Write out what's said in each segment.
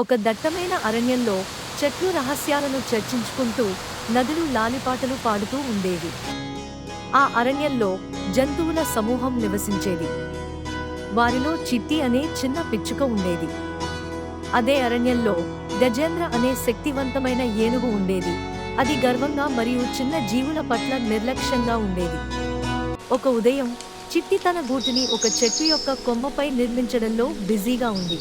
ఒక దట్టమైన అరణ్యంలో చెట్లు రహస్యాలను చర్చించుకుంటూ నదులు లాలిపాటలు పాడుతూ ఉండేవి. ఆ అరణ్యంలో జంతువుల సమూహం నివసించేది. వారిలో చిట్టి అనే చిన్న పిచ్చుక ఉండేది. అదే అరణ్యంలో గజేంద్ర అనే శక్తివంతమైన ఏనుగు ఉండేది. అది గర్వంగా మరియు చిన్న జీవుల పట్ల నిర్లక్ష్యంగా ఉండేది. ఒక ఉదయం చిట్టి తన గూటిని ఒక చెట్టు యొక్క కొమ్మపై నిర్మించడంలో బిజీగా ఉంది.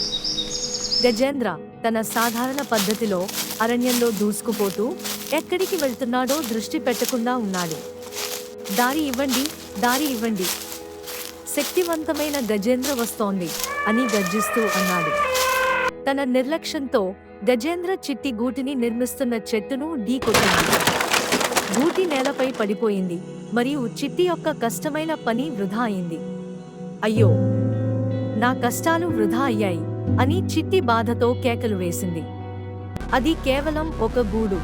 గజేంద్ర తన సాధారణ పద్ధతిలో అరణ్యంలో దూసుకుపోతూ ఎక్కడికి వెళ్తున్నాడో దృష్టి పెట్టకుండా ఉన్నాడు. దారి ఇవ్వండి దారి ఇవ్వండి. శక్తివంతమైన గజేంద్ర వస్తోంది అని గర్జిస్తూ అన్నాడు. తన నిర్లక్ష్యంతో గజేంద్ర చిట్టి గూటిని నిర్మిస్తున్న చెట్టును ఢీకొట్టింది. గూటి నేలపై పడిపోయింది. మరియు చిట్టి యొక్క కష్టమైన పని వృధా అయింది. అయ్యో! నా కష్టాలు వృధా అయ్యాయి. అని చిట్టి బాధతో కేకలు వేసింది. అది కేవలం ఒక గూడు.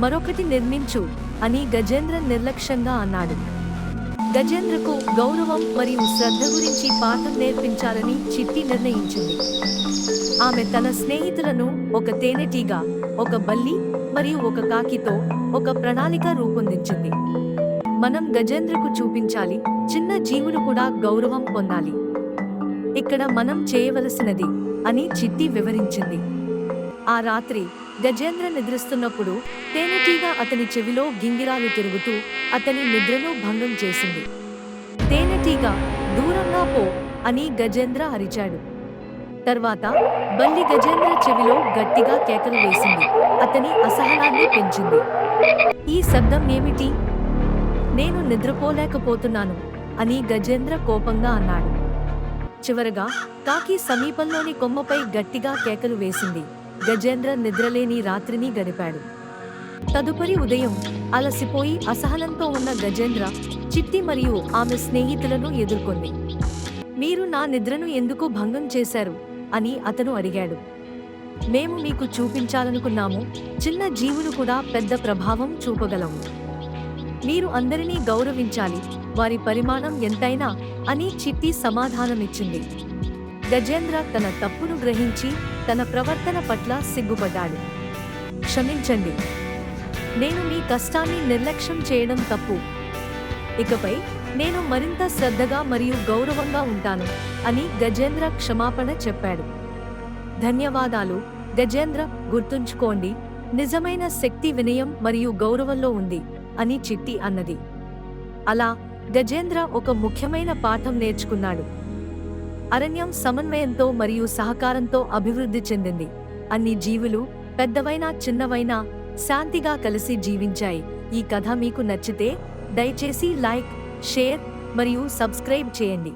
మరొకటి నిర్మించు అని గజేంద్ర నిర్లక్ష్యంగా అన్నాడు. గజేంద్రకు గౌరవం మరియు శ్రద్ధ గురించి పాఠం నేర్పించాలని చిట్టి నిర్ణయించింది. ఆమె తన స్నేహితులను ఒక తేనెటీగ ఒక బల్లి మరియు ఒక కాకితో ఒక ప్రణాళిక రూపొందించింది. మనం గజేంద్రకు చూపించాలి చిన్న జీవుడు కూడా గౌరవం పొందాలి. ఇక్కడ మనం చేయవలసినది అని చిట్టి వివరించింది. ఆ రాత్రి గజేంద్ర నిద్రిస్తున్నప్పుడు తేనెటీగ అతని చెవిలో గింగిరాలు తిరుగుతూ అతని నిద్రను భంగం చేసింది. తేనెటీగ దూరంగా పో అని గజేంద్ర అరిచాడు. తర్వాత బల్లి గజేంద్ర చెవిలో గట్టిగా కేకలు వేసింది. అతని అసహనాన్ని పెంచింది. ఈ శబ్దం ఏమిటి? నేను నిద్రపోలేకపోతున్నాను అని గజేంద్ర కోపంగా అన్నాడు. చివరగా కాకి సమీపంలోని కొమ్మపై గట్టిగా కేకలు వేసింది. గజేంద్ర నిద్రలేని రాత్రిని గడిపాడు. తదుపరి ఉదయం అలసిపోయి అసహనంతో ఉన్న గజేంద్ర చిట్టి మరియు ఆమె స్నేహితులను ఎదుర్కొంది. మీరు నా నిద్రను ఎందుకు భంగం చేశారు? అని అతను అడిగాడు. మేము మీకు చూపించాలనుకున్నాము. చిన్న జీవులు కూడా పెద్ద ప్రభావం చూపగలము మీరు అందరినీ గౌరవించాలి. వారి పరిమాణం ఎంతైనా అని చిట్టి సమాధానమిచ్చింది. గజేంద్ర తన తప్పును గ్రహించి తన ప్రవర్తన పట్ల సిగ్గుపడ్డాడు. క్షమించండి. నేను మీ కష్టాన్ని నిర్లక్ష్యం చేయడం తప్పు. ఇకపై నేను మరింత శ్రద్ధగా మరియు గౌరవంగా ఉంటాను అని గజేంద్ర క్షమాపణ చెప్పాడు. ధన్యవాదాలు. గజేంద్ర గుర్తుంచుకోండి. నిజమైన శక్తి వినయం మరియు గౌరవంలో ఉంది. అని చిట్టి అన్నది. అలా గజేంద్ర ఒక ముఖ్యమైన పాఠం నేర్చుకున్నాడు. అరణ్యం సమన్వయంతో మరియు సహకారంతో అభివృద్ధి చెందింది. అన్ని జీవులు పెద్దవైనా చిన్నవైనా శాంతిగా కలిసి జీవించాయి. ఈ కథ మీకు నచ్చితే దయచేసి లైక్ షేర్ మరియు సబ్స్క్రైబ్ చేయండి.